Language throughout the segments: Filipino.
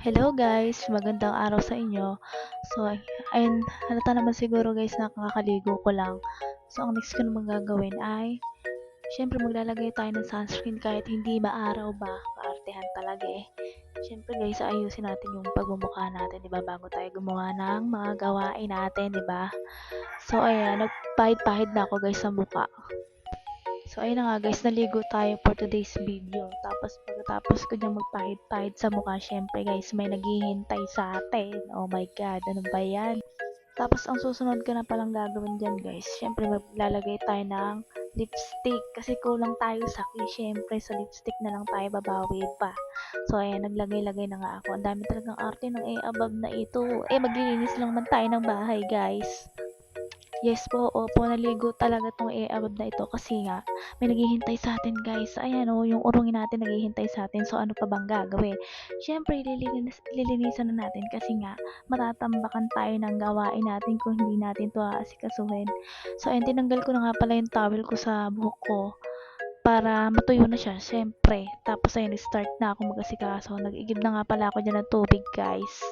Hello guys, magandang araw sa inyo. So, ay- ayun, halata naman siguro guys na kakaligo ko lang. So, ang next ko naman gagawin ay, syempre maglalagay tayo ng sunscreen kahit hindi maaraw ba, kaartehan talaga eh. Syempre guys, ayusin natin yung pagmumukha natin, di ba, bago tayo gumawa ng mga gawain natin, di ba? So, ayan, nagpahid-pahid na ako guys sa mukha. So, ayun na nga guys, naligo tayo for today's video. Tapos, pagkatapos ko niyang magpahid-pahid sa mukha, syempre guys, may naghihintay sa atin. Oh my God, ano ba yan? Tapos, ang susunod ko na palang gagawin dyan guys, syempre maglalagay tayo ng lipstick. Kasi kulang tayo sa akin, syempre sa lipstick na lang tayo babawi pa. So, ayan, naglagay-lagay na nga ako. Ang dami talagang arte ng eh, above na ito. Eh, maglilinis lang man tayo ng bahay guys. Yes po, opo, naligo talaga tong e-abab na ito kasi nga, may naghihintay sa atin guys. Ayan o, yung urungin natin naghihintay sa atin. So, ano pa bang gagawin? Siyempre, lilinis, lilinisan na natin kasi nga, matatambakan tayo ng gawain natin kung hindi natin to aasikasuhin. So, ayun, tinanggal ko na nga pala yung towel ko sa buhok ko para matuyo na siya, syempre. Tapos, ayun, start na ako mag-asikaso. Nag-igib na nga pala ako dyan ng tubig, guys.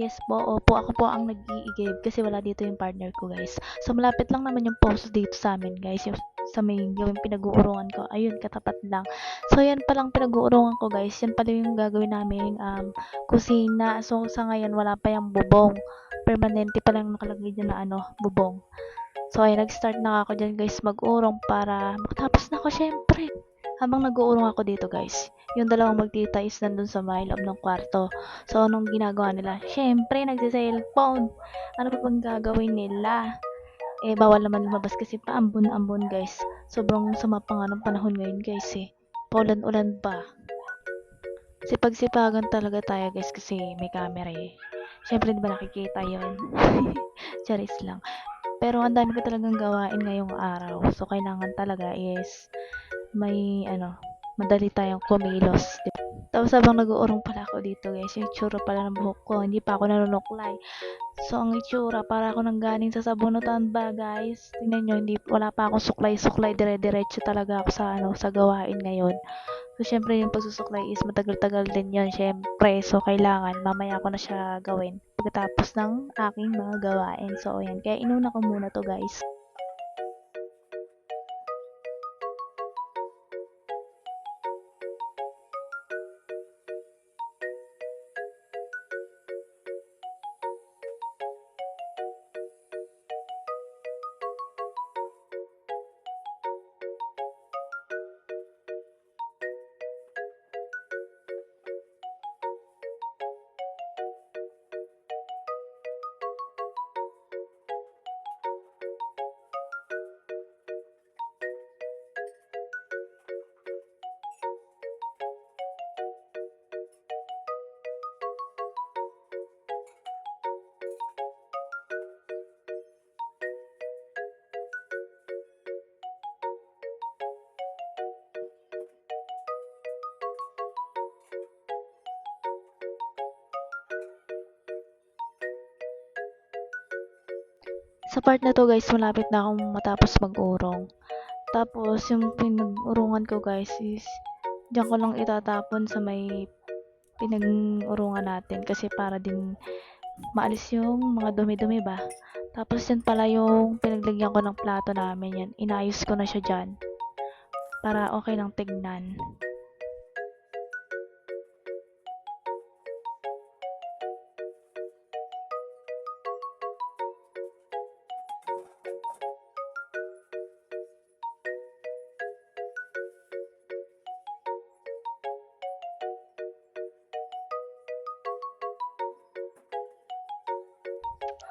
Yes po, opo, ako po ang nag-iigib kasi wala dito yung partner ko guys. So malapit lang naman yung post dito sa amin guys, yung sa may yung pinag-uurungan ko. Ayun, katapat lang. So yan palang pinag-uurungan ko guys, yan pala yung gagawin namin um, kusina. So sa ngayon wala pa yung bubong. Permanente pa lang nakalagay dyan na ano, bubong. So ay nag-start na ako dyan guys mag-urong para makatapos na ako syempre. Habang nag-uurong ako dito guys, yung dalawang magtita is nandun sa may loob ng kwarto. So, anong ginagawa nila? Siyempre, nagsiselfone. Ano pa bang gagawin nila? Eh, bawal naman lumabas kasi paambon-ambon, guys. Sobrang sama pa nga ng panahon ngayon, guys, eh. Paulan-ulan pa. Sipag-sipagan talaga tayo, guys, kasi may camera, eh. Siyempre, di ba nakikita yon Charis lang. Pero ang dami ko talagang gawain ngayong araw. So, kailangan talaga is may, ano, madali tayong kumilos. di ba? Tapos habang nag-uurong pala ako dito guys, yung itsura pala ng buhok ko, hindi pa ako nanunuklay. So ang itsura, para ako nang galing sa sabunutan ba guys? Tingnan nyo, hindi, wala pa akong suklay-suklay, dire-diretso talaga ako sa, ano, sa gawain ngayon. So syempre yung pagsusuklay is matagal-tagal din yun, syempre. So kailangan, mamaya ko na siya gawin pagkatapos ng aking mga gawain. So ayan, kaya inuna ko muna to guys. Sa part na to guys, malapit na akong matapos mag-urong. Tapos, yung pinag-urungan ko guys is, diyan ko lang itatapon sa may pinag-urungan natin kasi para din maalis yung mga dumi-dumi ba. Tapos yan pala yung pinaglagyan ko ng plato namin yan. Inayos ko na siya dyan. Para okay lang tignan.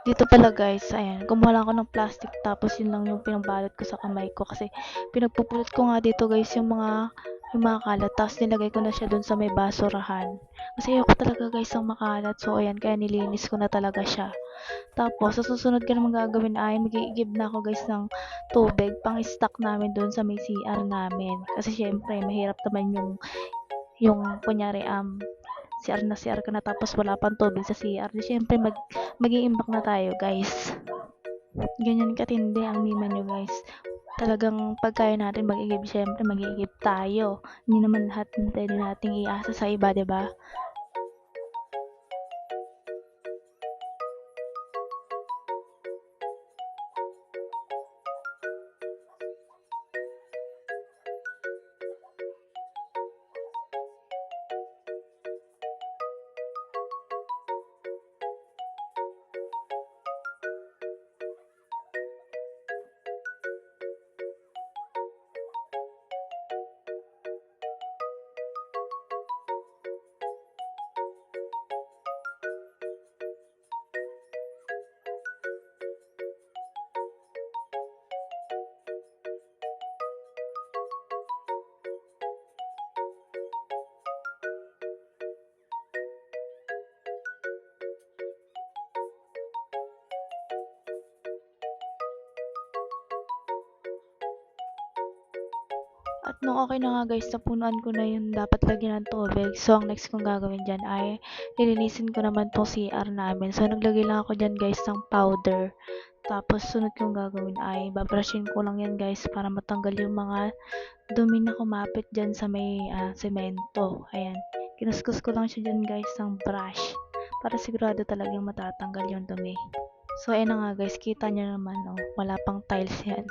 Dito pala guys, ayan, kumuha lang ako ng plastic tapos yun lang yung pinabalot ko sa kamay ko kasi pinagpupulot ko nga dito guys yung mga yung mga kalat tapos nilagay ko na siya dun sa may basurahan. Kasi ayoko talaga guys ang makalat so ayan kaya nilinis ko na talaga siya. Tapos sa susunod ko naman gagawin ay mag-iigib na ako guys ng tubig pang stock namin dun sa may CR namin. Kasi syempre mahirap naman yung yung kunyari um CR na CR ka na tapos wala pang tubig sa CR. Di syempre mag mag-iimbak na tayo guys. Ganyan katindi ang mima nyo guys. Talagang pagkaya natin mag-igib, syempre mag-iigib tayo. Hindi naman lahat pwede nating iasa sa iba, 'di ba? At nung okay na nga guys, napunuan ko na yung dapat lagyan ng tubig. So, ang next kong gagawin dyan ay lilinisin ko naman tong CR namin. So, naglagay lang ako dyan guys ng powder. Tapos, sunod kong gagawin ay babrushin ko lang yan guys para matanggal yung mga dumi na kumapit dyan sa may ah, semento. Ayan. Kinuskus ko lang siya dyan guys ng brush para sigurado talagang matatanggal yung dumi. So, ayan na nga guys, kita nyo naman, oh, wala pang tiles yan.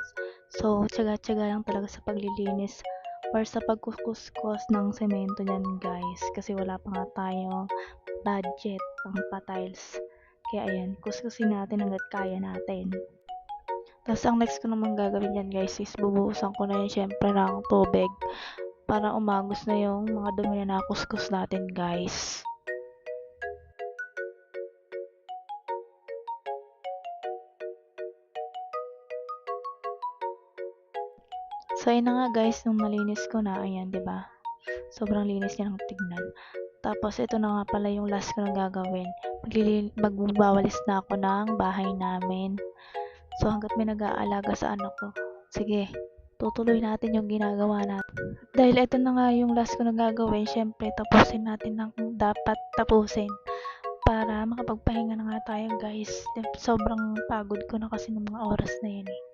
So, tsaga-tsaga lang talaga sa paglilinis or sa pagkukuskus ng semento niyan guys. Kasi wala pa nga tayong budget pang pa-tiles. Kaya ayan, kuskusin natin hanggat kaya natin. Tapos ang next ko naman gagawin yan guys is bubuhusan ko na yun syempre ng tubig para umagos na yung mga dumi na nakuskus natin guys. So, ayun na nga guys, nung nalinis ko na, ayan, ba Sobrang linis niya ng tignan. Tapos, ito na nga pala yung last ko na gagawin. Maglili- magbawalis na ako ng bahay namin. So, hanggat may nag-aalaga sa anak ko, sige, tutuloy natin yung ginagawa natin. Dahil ito na nga yung last ko na gagawin, syempre, tapusin natin ng dapat tapusin para makapagpahinga na nga tayo guys. Sobrang pagod ko na kasi ng mga oras na yun eh.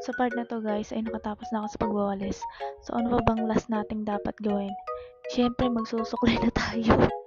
Sa part na to guys ay nakatapos na ako sa pagwawalis. So ano pa bang last nating dapat gawin? Siyempre magsusuklay na tayo.